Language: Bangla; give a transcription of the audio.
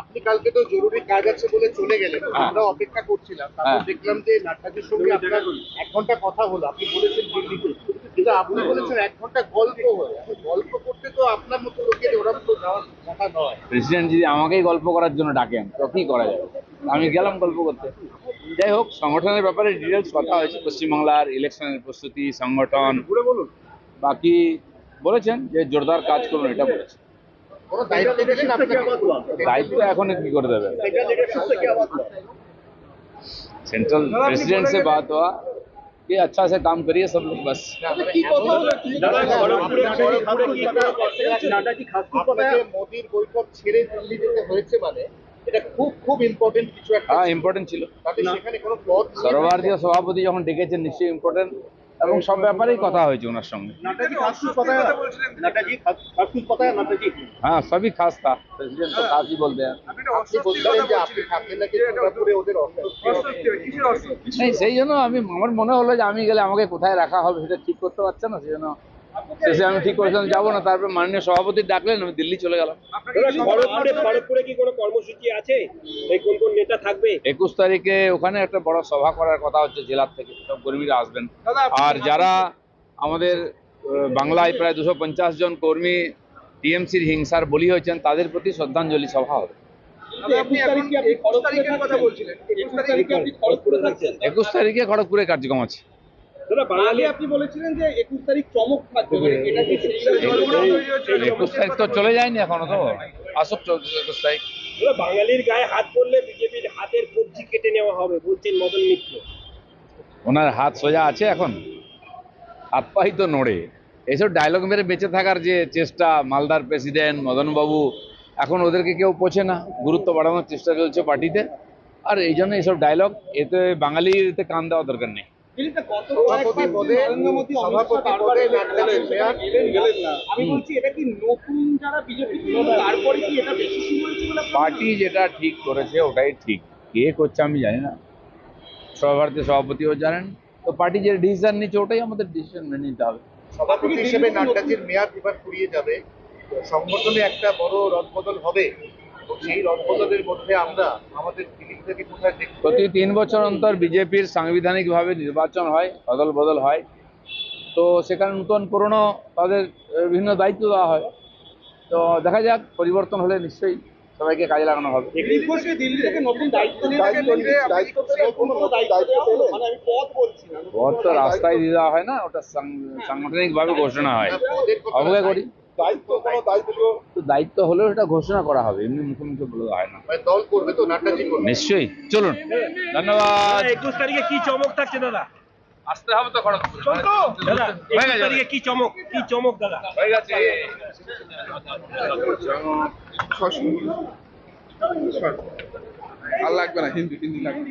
আপনি কালকে তো জরুরি কাজ আছে বলে চলে গেলেন আমরা অপেক্ষা করছিলাম তারপর দেখলাম যে নাট্যাজির সঙ্গে আপনার এক ঘণ্টা কথা হলো আপনি বলেছেন দিল্লিতে কিন্তু আপনি বলেছেন এক ঘণ্টা গল্প এখন গল্প করতে তো আপনার মতো লোকের ওরা তো যাওয়ার প্রেসিডেন্ট যদি আমাকেই গল্প করার জন্য ডাকেন তো কি করা যাবে? আমি গেলাম গল্প করতে। যাই হোক সংগঠনের ব্যাপারে ডিটেলস কথা হয়েছে। পশ্চিমবাংলার ইলেকশনের প্রস্তুতি সংগঠন। বাকি বলেছেন যে জোরদার কাজ করুন এটা বলেছে। দায়িত্ব এখন কি করে দেবে? সেন্ট্রাল প্রেসিডেন্ট বাদ হওয়া कि अच्छा से काम करिए सब लोग बस दादा खड़गपुरे खड़गपुरे की नाटा की खास बात पता আপনাকে है মোদির বৈঠক ছেড়ে দিল্লি যেতে হয়েছে মানে এটা খুব খুব ইম্পর্টেন্ট কিছু একটা হ্যাঁ ছিল। ইম্পর্টেন্ট ছিল তাতে সেখানে কোনো পদ নিয়ে সর্বভারতীয় সভাপতি যখন ডেকেছেন নিশ্চয়ই ইম্পর্টেন্ট এবং সব ব্যাপারেই কথা হয়েছে ওনার সঙ্গে। হ্যাঁ সবই খাস্তা খাসই সেই জন্য আমি আমার মনে হলো যে আমি গেলে আমাকে কোথায় রাখা হবে সেটা ঠিক করতে পারছে না সেই জন্য শেষে আমি ঠিক করেছিলাম যাব না। তারপর মাননীয় সভাপতি ডাকলেন আমি দিল্লি চলে গেলাম। দাদা খড়গপুরে খড়গপুরে কি কোনো কর্মসূচি আছে? এই কোন কোন নেতা থাকবে? একুশ তারিখে ওখানে একটা বড় সভা করার কথা হচ্ছে জেলার থেকে। সব কর্মীরা আসবেন। আর যারা আমাদের বাংলায় প্রায় দুশো পঞ্চাশ জন কর্মী টিএমসির হিংসার বলি হয়েছেন তাদের প্রতি শ্রদ্ধাঞ্জলি সভা হবে। একুশ তারিখে খড়গপুরে কার্যক্রম আছে। আপনি বলেছিলেন যে একুশ তারিখ চমক থাকবে এটা কি একুশ তারিখ। তো চলে যায়নি এখনও তো। আসুক একুশ তারিখ। বাঙালির গায়ে হাত পড়লে বিজেপির হাতের কবজি কেটে নেওয়া হবে বলছেন মদন মিত্র। ওনার হাত সোজা আছে এখন? হাত পাই তো নড়ে। এইসব ডায়লগ মেরে বেঁচে থাকার যে চেষ্টা মালদার প্রেসিডেন্ট মদনবাবু এখন ওদেরকে কেউ পোছে না। গুরুত্ব বাড়ানোর চেষ্টা চলছে পার্টিতে। আর এই জন্য এইসব ডায়লগ এতে বাঙালিতে কান দেওয়া দরকার নেই। সভাপতি পদে সভাপতি পদে আমি বলছি এটা কি নতুন যারা বিজেপি তারপরে কি এটা বেশি শুরু হয়েছে বলে আপনার পার্টি যেটা ঠিক করেছে ওটাই ঠিক। কে করছে আমি জানি না। সর্বভারতীয় সভাপতিও জানেন। তো পার্টি যে ডিসিশন নিচ্ছে ওটাই আমাদের ডিসিশন মেনে নিতে হবে। সভাপতি হিসেবে নাট্যাজির মেয়াদ এবার ফুরিয়ে যাবে। সংগঠনে একটা বড় রদবদল হবে। সেই রদবদলের মধ্যে আমরা আমাদের ফিলিংটাকে কোথায় দেখব প্রতি তিন বছর অন্তর বিজেপির সাংবিধানিকভাবে নির্বাচন হয় অদল বদল হয়। তো সেখানে নূতন পুরনো তাদের বিভিন্ন দায়িত্ব দেওয়া হয়। তো দেখা যাক পরিবর্তন হলে নিশ্চয়ই সবাইকে কাজে লাগানো হবে। দিলীপ ঘোষকে দিল্লি থেকে নতুন দায়িত্ব নিয়ে দায়িত্ব পেলে কোনো দায়িত্ব দেওয়া হলো? মানে আমি পদ বলছি না ভোট তো রাস্তায় দিয়ে দেওয়া হয় না ওটা সাংগঠনিকভাবে ঘোষণা হয়। অবজ্ঞা করি। দায়িত্ব কোনো দায়িত্ব। তো দায়িত্ব হলেও এটা ঘোষণা করা হবে এমনি মুখে মুখে বলে হয় না। দল করবে তো নাট্যাজি করবে? নিশ্চয়ই। চলুন। ধন্যবাদ। একুশ তারিখে কি চমক থাকছে দাদা? আসতে হবে তো খড়গপুর। দাদা একুশ তারিখে কি চমক? কি চমক দাদা? হয়ে গেছে। আর লাগবে না হিন্দি হিন্দি লাগবে।